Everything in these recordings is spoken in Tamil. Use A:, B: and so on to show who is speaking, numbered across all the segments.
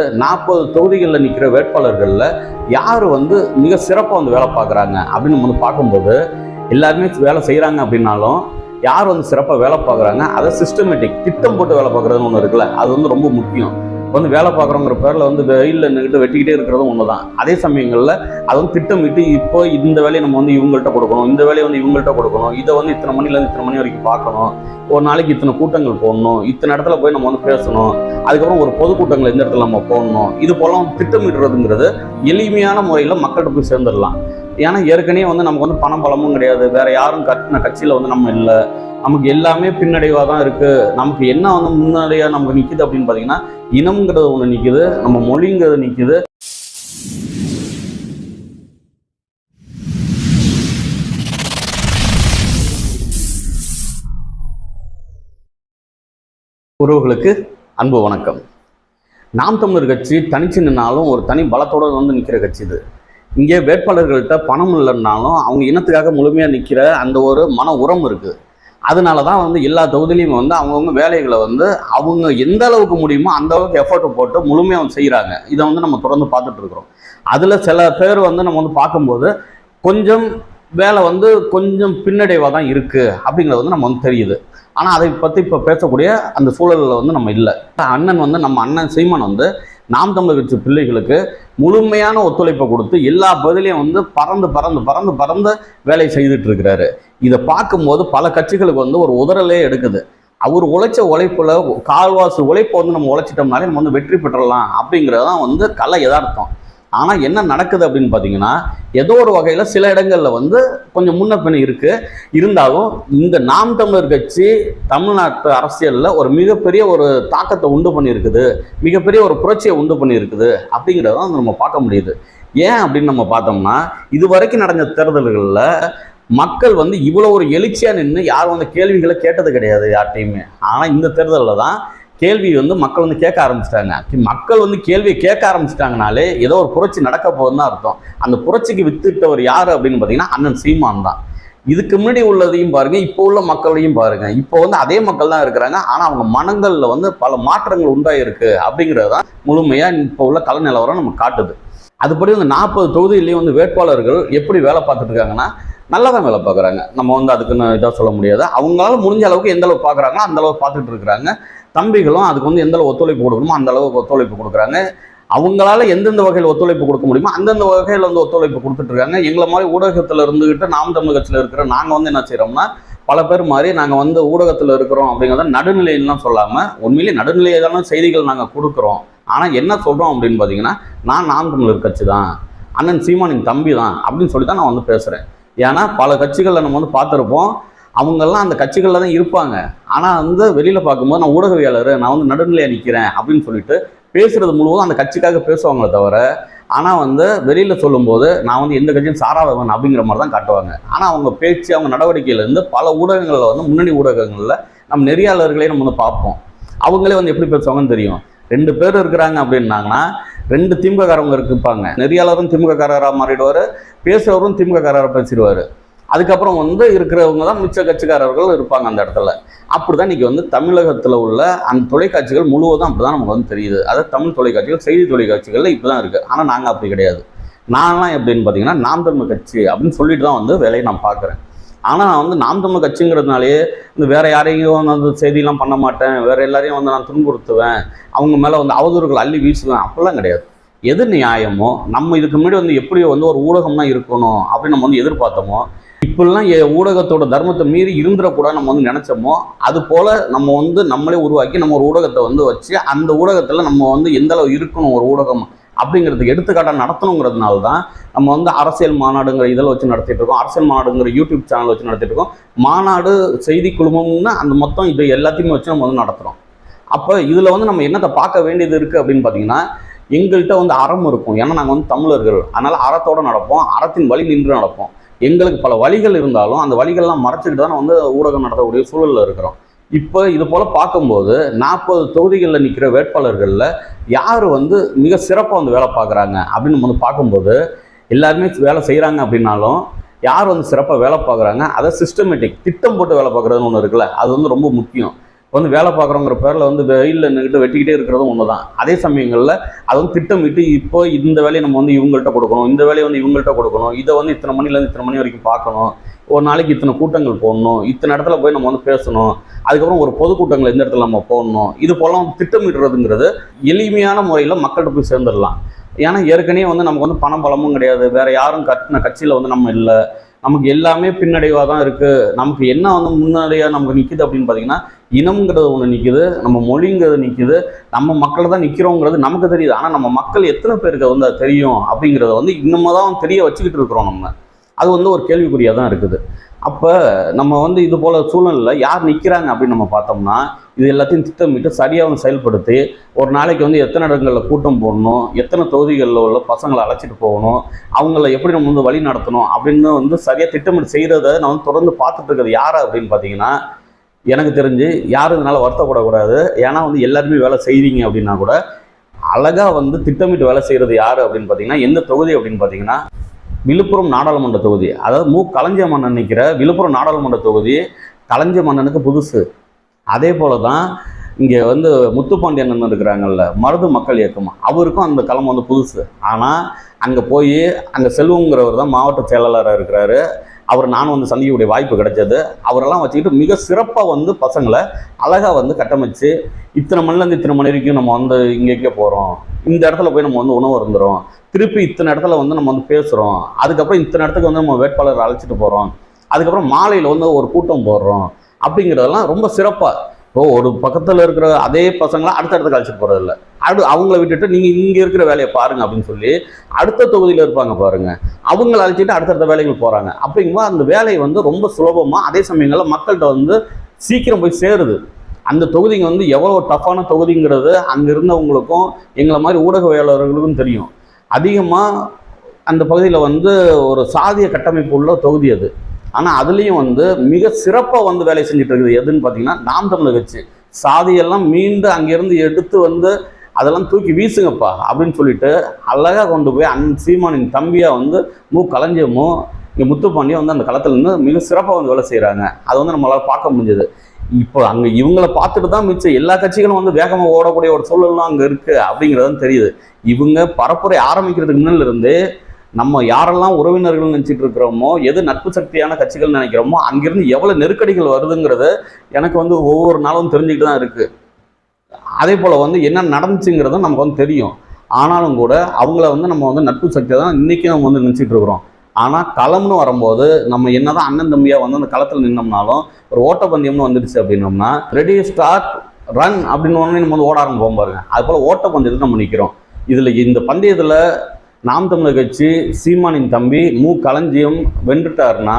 A: நாற்பது தொகுதிகளில் நிற்கிற வேட்பாளர்களில் யார் வந்து மிக சிறப்பாக வந்து வேலை பார்க்குறாங்க அப்படின்னு வந்து பார்க்கும்போது எல்லாருமே வேலை செய்கிறாங்க அப்படின்னாலும் யார் வந்து சிறப்பாக வேலை பார்க்குறாங்க? அதை சிஸ்டமேட்டிக் திட்டம் போட்டு வேலை பார்க்குறதுன்னு ஒன்று இருக்குல்ல அது வந்து ரொம்ப முக்கியம். வந்து வேலை பார்க்குறோங்கிற பேரில் வந்து வெயிலில் நின்றுட்டு வெட்டிக்கிட்டே இருக்கிறதும் ஒன்று தான் அதே சமயங்களில் அது வந்து திட்டமிட்டு இப்போ இந்த வேலையை நம்ம வந்து இவங்கள்ட்ட கொடுக்கணும் இந்த வேலையை வந்து இவங்கள்ட்ட கொடுக்கணும் இதை வந்து இத்தனை மணிலேருந்து இத்தனை மணி வரைக்கும் பார்க்கணும். ஒரு நாளைக்கு இத்தனை கூட்டங்கள் போடணும் இத்தனை இடத்துல போய் நம்ம வந்து பேசணும். அதுக்கப்புறம் ஒரு பொதுக்கூட்டங்கள் எந்த இடத்துல நம்ம போடணும். இது போலாம் திட்டமிடுறதுங்கிறது எளிமையான முறையில் மக்கள்கிட்ட போய் சேர்ந்துடலாம். ஏன்னா ஏற்கனவே வந்து நமக்கு வந்து பணம் பலமும் கிடையாது. வேற யாரும் கட்டின கட்சியில் வந்து நம்ம இல்லை. நமக்கு எல்லாமே பின்னடைவாக தான் இருக்கு. நமக்கு என்ன வந்து முன்னாடியாக நமக்கு நிற்கிது அப்படின்னு பார்த்தீங்கன்னா இனம்ங்கிறது ஒன்று நிற்கிது நம்ம மொழிங்கிறது நிற்கிது உறவுகளுக்கு அன்பு வணக்கம். நாம் தமிழர் கட்சி தனிச்சு நின்னாலும் ஒரு தனி பலத்தோட வந்து நிற்கிற கட்சி இது. இங்கே வேட்பாளர்கள்ட்ட பணம் இல்லைன்னாலும் அவங்க இனத்துக்காக முழுமையாக நிற்கிற அந்த ஒரு மன உரம் இருக்குது அதனால தான் வந்து எல்லா தொகுதியிலையும் வந்து அவங்கவுங்க வேலைகளை வந்து அவங்க எந்த அளவுக்கு முடியுமோ அந்த அளவுக்கு எஃபர்ட் போட்டு முழுமையாக அவங்க செய்கிறாங்க இதை வந்து நம்ம தொடர்ந்து பார்த்துட்டு இருக்கிறோம். அதில் சில பேர் வந்து நம்ம வந்து பார்க்கும்போது கொஞ்சம் வேலை வந்து கொஞ்சம் பின்னடைவாக தான் இருக்குது அப்படிங்கிறது வந்து நம்ம வந்து தெரியுது. ஆனால் அதை பற்றி இப்போ பேசக்கூடிய அந்த சூழலில் வந்து நம்ம இல்லை. அண்ணன் வந்து நம்ம அண்ணன் சீமான் வந்து நாம் தமிழர் கட்சி பிள்ளைகளுக்கு முழுமையான ஒத்துழைப்பை கொடுத்து எல்லா பதிலையும் வந்து பறந்து பறந்து பறந்து பறந்து வேலை செய்துட்டு இருக்கிறாரு. இதை பார்க்கும்போது பல கட்சிகளுக்கு வந்து ஒரு உதறலே எடுக்குது. அவர் உழைச்ச உழைப்புல கால்வாசி உழைப்பை வந்து நம்ம உழைச்சிட்டோம்னாலே நம்ம வந்து வெற்றி பெற்றலாம் அப்படிங்கிறது தான் வந்து கலை யதார்த்தம். ஆனால் என்ன நடக்குது அப்படின்னு பார்த்தீங்கன்னா ஏதோ ஒரு வகையில் சில இடங்களில் வந்து கொஞ்சம் முன்ன இருக்குது இருந்தாலும் இந்த நாம் தமிழர் கட்சி தமிழ்நாட்டு அரசியலில் ஒரு மிகப்பெரிய ஒரு தாக்கத்தை உண்டு பண்ணியிருக்குது. மிகப்பெரிய ஒரு புரட்சியை உண்டு பண்ணியிருக்குது அப்படிங்கிறத வந்து நம்ம பார்க்க முடியுது. ஏன் அப்படின்னு நம்ம பார்த்தோம்னா இது வரைக்கும் நடந்த தேர்தல்களில் மக்கள் வந்து இவ்வளோ ஒரு எழுச்சியாக நின்று யாரும் அந்த கேள்விகளை கேட்டது கிடையாது யார்ட்டையுமே ஆனால் இந்த தேர்தலில் தான் கேள்வி வந்து மக்கள் வந்து கேட்க ஆரம்பிச்சிட்டாங்க. மக்கள் வந்து கேள்வியை கேட்க ஆரம்பிச்சிட்டாங்கனாலே ஏதோ ஒரு புரட்சி நடக்க போகுதுன்னு தான் அர்த்தம். அந்த புரட்சிக்கு வித்துட்டவர் யார் அப்படின்னு பார்த்தீங்கன்னா அண்ணன் சீமான் தான். இதுக்கு முன்னாடி உள்ளதையும் பாருங்க இப்போ உள்ள மக்களையும் பாருங்க. இப்போ வந்து அதே மக்கள் தான் இருக்கிறாங்க. ஆனால் அவங்க மனங்களில் வந்து பல மாற்றங்கள் உண்டாயிருக்கு அப்படிங்கிறது தான் முழுமையாக இப்போ உள்ள கள நிலவரம் நம்ம காட்டுது. அதுபடி வந்து நாற்பது தொகுதியிலையும் வந்து வேட்பாளர்கள் எப்படி வேலை பார்த்துட்டு இருக்காங்கன்னா நல்லா தான் வேலை பார்க்குறாங்க. நம்ம வந்து அதுக்குன்னு இதாக சொல்ல முடியாது. அவங்களால முடிஞ்ச அளவுக்கு எந்த அளவுக்கு பார்க்குறாங்களோ அந்த அளவுக்கு பார்த்துட்டு இருக்கிறாங்க. தம்பிகளும் அதுக்கு வந்து எந்த அளவு ஒத்துழைப்பு கொடுக்கணுமோ அந்த அளவுக்கு ஒத்துழைப்பு கொடுக்குறாங்க. அவங்களால எந்தெந்த வகையில் ஒத்துழைப்பு கொடுக்க முடியுமோ அந்தந்த வகையில் வந்து ஒத்துழைப்பு கொடுத்துட்டு இருக்காங்க எங்களை மாதிரி ஊடகத்தில் இருந்துக்கிட்டு நாம் தமிழ் கட்சியில் இருக்கிற நாங்கள் வந்து என்ன செய்கிறோம்னா பல பேர் மாதிரி நாங்கள் வந்து ஊடகத்தில் இருக்கிறோம் அப்படிங்கிறத நடுநிலையெல்லாம் சொல்லாமல் உண்மையிலேயே நடுநிலையான செய்திகள் நாங்கள் கொடுக்குறோம். ஆனால் என்ன சொல்கிறோம் அப்படின்னு பார்த்தீங்கன்னா நான் நாம் தமிழர் கட்சி தான் அண்ணன் சீமானின் தம்பி தான் அப்படின்னு சொல்லி தான் நான் வந்து பேசுகிறேன் ஏன்னா பல கட்சிகளில் நம்ம வந்து பார்த்துருப்போம் அவங்கெல்லாம் அந்த கட்சிகளில் தான் இருப்பாங்க. ஆனால் வந்து வெளியில் பார்க்கும்போது நான் ஊடகவியாளர் நான் வந்து நடுநிலையாக நிற்கிறேன் அப்படின்னு சொல்லிட்டு பேசுறது முழுவதும் அந்த கட்சிக்காக பேசுவாங்களே தவிர ஆனால் வந்து வெளியில் சொல்லும்போது நான் வந்து எந்த கட்சியும் சாராதவன் அப்படிங்கிற மாதிரி தான் காட்டுவாங்க. ஆனால் அவங்க பேச்சு அவங்க நடவடிக்கையிலேருந்து பல ஊடகங்களில் வந்து முன்னணி ஊடகங்களில் நம்ம நெறியாளர்களே நம்ம வந்து பார்ப்போம். அவங்களே வந்து எப்படி பேசுவாங்கன்னு தெரியும். ரெண்டு பேர் இருக்கிறாங்க அப்படின்னாங்கன்னா ரெண்டு திமுககாரவங்க இருப்பாங்க. நெறியாளரும் திமுககாரராக மாறிடுவார் பேசுகிறவரும் திமுககாரராக பேசிடுவார். அதுக்கப்புறம் வந்து இருக்கிறவங்க தான் மிச்ச கட்சிக்காரர்கள் இருப்பாங்க அந்த இடத்துல. அப்படி தான் இன்றைக்கி வந்து தமிழகத்தில் உள்ள அந்த தொலைக்காட்சிகள் முழுவதும் அப்படி தான் நமக்கு வந்து தெரியுது. அதாவது தமிழ் தொலைக்காட்சிகள் செய்தி தொலைக்காட்சிகளில் இப்படி தான் இருக்குது ஆனால் நாங்கள் அப்படி கிடையாது. நான்லாம் எப்படின்னு பார்த்தீங்கன்னா நாம் தமிழ் கட்சி அப்படின்னு சொல்லிட்டு தான் வந்து வேலையை நான் பார்க்குறேன் ஆனால் நான் வந்து நாம் தமிழ் கட்சிங்கிறதுனாலே இந்த வேறு யாரையும் வந்து செய்தியெல்லாம் பண்ண மாட்டேன். வேறு எல்லாரையும் வந்து நான் துன்புறுத்துவேன். அவங்க மேலே வந்து அவதூறுகள் அள்ளி வீசுவேன். அப்படிலாம் கிடையாது. எது நியாயமோ நம்ம இதுக்கு முன்னாடி வந்து எப்படி வந்து ஒரு ஊடகம் தான் இருக்கணும் அப்படின்னு நம்ம வந்து எதிர்பார்த்தோமோ இப்படிலாம் ஊடகத்தோட தர்மத்தை மீறி இருந்துடக்கூடாது நம்ம வந்து நினச்சோமோ அது போல் நம்ம வந்து நம்மளே உருவாக்கி நம்ம ஒரு ஊடகத்தை வந்து வச்சு அந்த ஊடகத்தில் நம்ம வந்து எந்த அளவு இருக்கணும் ஒரு ஊடகம் அப்படிங்கிறதுக்கு எடுத்துக்காட்டாக நடத்தணுங்கிறதுனால தான் நம்ம வந்து அரசியல் மாநாடுங்கிற இதில் வச்சு நடத்திட்டு இருக்கோம் அரசியல் மாநாடுங்கிற யூடியூப் சேனல் வச்சு நடத்திட்டு இருக்கோம். மாநாடு செய்தி குழுமம்னு அந்த மொத்தம் இது எல்லாத்தையுமே வச்சு நம்ம வந்து நடத்துகிறோம் அப்போ இதில் வந்து நம்ம என்னத்தை பார்க்க வேண்டியது இருக்குது அப்படின்னு பார்த்தீங்கன்னா எங்கள்கிட்ட வந்து அறம் இருக்கும். ஏன்னா நாங்கள் வந்து தமிழர்கள். அதனால் அறத்தோட நடப்போம் அறத்தின் வழி நின்று நடப்போம். எங்களுக்கு பல வழிகள் இருந்தாலும் அந்த வழிகள்லாம் மறைச்சிக்கிட்டு தான் வந்து ஊடகம் நடத்தக்கூடிய சூழலில் இருக்கிறோம். இப்போ இது போல் பார்க்கும்போது நாற்பது தொகுதிகளில் நிற்கிற வேட்பாளர்களில் யார் வந்து மிக சிறப்பாக வந்து வேலை பார்க்குறாங்க அப்படின்னு வந்து பார்க்கும்போது எல்லாருமே வேலை செய்கிறாங்க அப்படின்னாலும் யார் வந்து சிறப்பாக வேலை பார்க்குறாங்க? அதை சிஸ்டமேட்டிக் திட்டம் போட்டு வேலை பார்க்குறதுன்னு ஒன்று இருக்குல்ல அது வந்து ரொம்ப முக்கியம். வந்து வேலை பார்க்குறோங்கிற பேரில் வந்து வெயிலில் நின்றுட்டு வெட்டிக்கிட்டே இருக்கிறதும் ஒன்று தான் அதே சமயங்களில் அது வந்து திட்டமிட்டு இப்போ இந்த வேலையை நம்ம வந்து இவங்கள்ட்ட கொடுக்கணும் இந்த வேலையை வந்து இவங்கள்ட்ட கொடுக்கணும் இதை வந்து இத்தனை மணிலேருந்து இத்தனை மணி வரைக்கும் பார்க்கணும் ஒரு நாளைக்கு இத்தனை கூட்டங்கள் போடணும் இத்தனை இடத்துல போய் நம்ம வந்து பேசணும் அதுக்கப்புறம் ஒரு பொதுக்கூட்டங்கள் எந்த இடத்துல நம்ம போடணும் இது போல திட்டமிடுறதுங்கிறது எளிமையான முறையில் மக்கள்கிட்ட போய் சேர்ந்துடலாம். ஏன்னா ஏற்கனவே வந்து நமக்கு வந்து பணம் பலமும் கிடையாது வேற யாரும் கட்டின கட்சியில் வந்து நம்ம இல்லை நமக்கு எல்லாமே பின்னடைவாக தான் இருக்குது நமக்கு என்ன வந்து முன்னாடியாக நமக்கு நிற்கிது அப்படின்னு பார்த்தீங்கன்னா இனம்ங்கிறது ஒன்று நிற்கிது நம்ம மொழிங்கிறது நிற்கிது நம்ம மக்கள் தான் நிற்கிறோங்கிறது நமக்கு தெரியுது. ஆனால் நம்ம மக்கள் எத்தனை பேருக்கு வந்து அது தெரியும் அப்படிங்கிறத வந்து இன்னமும் தான் தெரிய வச்சுக்கிட்டு இருக்கிறோம் நம்ம. அது வந்து ஒரு கேள்விக்குறியாக தான் இருக்குது. அப்போ நம்ம வந்து இது போல் சூழ்நிலையில் யார் நிற்கிறாங்க அப்படின்னு நம்ம பார்த்தோம்னா இது எல்லாத்தையும் திட்டமிட்டு சரியாக வந்து செயல்படுத்தி ஒரு நாளைக்கு வந்து எத்தனை இடங்களில் கூட்டம் போடணும் எத்தனை தொகுதிகளில் உள்ள பசங்களை அழைச்சிட்டு போகணும் அவங்கள எப்படி நம்ம வந்து வழி நடத்தணும் அப்படின்னு வந்து சரியாக திட்டமிட்டு செய்கிறத நான் வந்து தொடர்ந்து பார்த்துட்டு இருக்கிறது யார் அப்படின்னு பார்த்தீங்கன்னா எனக்கு தெரிஞ்சு யாரும் இதனால் வருத்தப்படக்கூடாது. ஏன்னா வந்து எல்லாருமே வேலை செய்வீங்க அப்படின்னா கூட அழகாக வந்து திட்டமிட்டு வேலை செய்கிறது யார் அப்படின்னு பார்த்தீங்கன்னா எந்த தொகுதி அப்படின்னு பார்த்தீங்கன்னா விழுப்புரம் நாடாளுமன்ற தொகுதி. அதாவது மு. களஞ்ச மன்னன் நிற்கிற விழுப்புரம் நாடாளுமன்ற தொகுதி களஞ்ச மன்னனுக்கு புதுசு. அதே போல தான் இங்கே வந்து முத்துப்பாண்டியன் அண்ணன் இருக்கிறாங்கல்ல மருது மக்கள் இயக்கம். அவருக்கும் அந்த களம் வந்து புதுசு. ஆனால் அங்கே போய் அங்கே செல்வங்கிறவர் தான் மாவட்ட செயலாளராக இருக்கிறாரு. அவர் நானும் வந்து சந்திக்கக்கூடிய வாய்ப்பு கிடைச்சது. அவரெல்லாம் வச்சுக்கிட்டு மிக சிறப்பாக வந்து பசங்களை அழகாக வந்து கட்டமைச்சு இத்தனை மணிலேருந்து இத்தனை மணி வரைக்கும் நம்ம வந்து இங்கே இங்கே போகிறோம் இந்த இடத்துல போய் நம்ம வந்து உணவு இருந்துடும் திருப்பி இத்தனை இடத்துல வந்து நம்ம வந்து பேசுகிறோம் அதுக்கப்புறம் இத்தனை இடத்துக்கு வந்து நம்ம வேட்பாளர் அழைச்சிட்டு போகிறோம் அதுக்கப்புறம் மாலையில் வந்து ஒரு கூட்டம் போடுறோம். அப்படிங்கிறதெல்லாம் ரொம்ப சிறப்பாக இப்போ ஒரு பக்கத்தில் இருக்கிற அதே பசங்களை அடுத்த இடத்துக்கு அழைச்சிட்டு போகிறது இல்லை அடு அவங்கள விட்டுட்டு நீங்கள் இங்கே இருக்கிற வேலையை பாருங்க அப்படின்னு சொல்லி அடுத்த தொகுதியில் இருப்பாங்க பாருங்கள் அவங்கள அழைச்சிட்டு அடுத்தடுத்த வேலைகள் போகிறாங்க அப்படிங்கும்போது அந்த வேலையை வந்து ரொம்ப சுலபமாக அதே சமயங்களில் மக்கள்கிட்ட வந்து சீக்கிரம் போய் சேருது. அந்த தொகுதிங்க வந்து எவ்வளோ டஃப்பான தொகுதிங்கிறது அங்கே இருந்தவங்களுக்கும் எங்களை மாதிரி ஊடகவியலாளர்களுக்கும் தெரியும். அதிகமாக அந்த பகுதியில் வந்து ஒரு சாதிய கட்டமைப்பு உள்ள தொகுதி அது. ஆனால் அதுலேயும் வந்து மிக சிறப்பாக வந்து வேலை செஞ்சுட்டு இருக்குது எதுன்னு பார்த்தீங்கன்னா நாம் தமிழர் கட்சி. சாதியெல்லாம் மீண்டு அங்கேருந்து எடுத்து வந்து அதெல்லாம் தூக்கி வீசுங்கப்பா அப்படின்னு சொல்லிட்டு அழகாக கொண்டு போய் அன் சீமானின் தம்பியாக வந்து மு. களஞ்சியமும் இங்கே முத்துப்பாண்டியும் வந்து அந்த களத்துலேருந்து மிக சிறப்பாக வந்து வேலை செய்கிறாங்க அதை வந்து நம்மளால் பார்க்க முடிஞ்சது. இப்போ அங்கே இவங்கள பார்த்துட்டு தான் மிச்சம் எல்லா கட்சிகளும் வந்து வேகமாக ஓடக்கூடிய ஒரு சூழல்லாம் அங்கே இருக்குது அப்படிங்கிறது தெரியுது. இவங்க பரப்புரை ஆரம்பிக்கிறதுக்கு முன்னால நம்ம யாரெல்லாம் உறவினர்கள் நினச்சிட்டு இருக்கிறோமோ எது நட்பு சக்தியான கட்சிகள் நினைக்கிறோமோ அங்கிருந்து எவ்வளோ நெருக்கடிகள் வருதுங்கிறது எனக்கு வந்து ஒவ்வொரு நாளும் தெரிஞ்சுக்கிட்டு தான் இருக்குது அதே போல் வந்து என்ன நடந்துச்சுங்கிறதும் நமக்கு வந்து தெரியும். ஆனாலும் கூட அவங்கள வந்து நம்ம வந்து நட்பு சக்தியை தான் இன்றைக்கி நம்ம வந்து நினச்சிட்டு இருக்கிறோம். ஆனால் களம்னு வரும்போது நம்ம என்னதான் அண்ணன் தம்பியாக வந்து அந்த களத்தில் நின்னோம்னாலும் ஒரு ஓட்டப்பந்தயம்னு வந்துடுச்சு அப்படின்னோம்னா ரெடி ஸ்டார்ட் ரன் அப்படின்னு ஒன்று நம்ம வந்து ஓட ஆரம்பிப்போம் பாருங்க. அது போல் ஓட்டப்பந்தயத்தில் நம்ம நிற்கிறோம் இதில் இந்த பந்தயத்தில் நாம் தமிழர் கட்சி சீமானின் தம்பி மு. களஞ்சியம் வென்றுட்டாருன்னா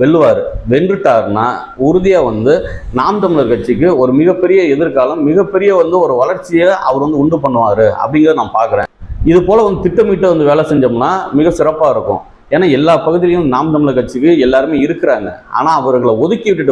A: வெல்லுவார். வென்றுட்டாருன்னா உறுதியாக வந்து நாம் தமிழர் கட்சிக்கு ஒரு மிகப்பெரிய எதிர்காலம் மிகப்பெரிய வந்து ஒரு வளர்ச்சியை அவர் வந்து உண்டு பண்ணுவார் அப்படிங்கிறத நான் பார்க்குறேன். இது போல் வந்து திட்டமிட்டு வந்து வேலை செஞ்சோம்னா மிக சிறப்பாக இருக்கும். ஏன்னா எல்லா பகுதியிலையும் நாம் தமிழர் கட்சிக்கு எல்லாருமே இருக்கிறாங்க. ஆனால் அவர்களை ஒதுக்கி விட்டுட்டு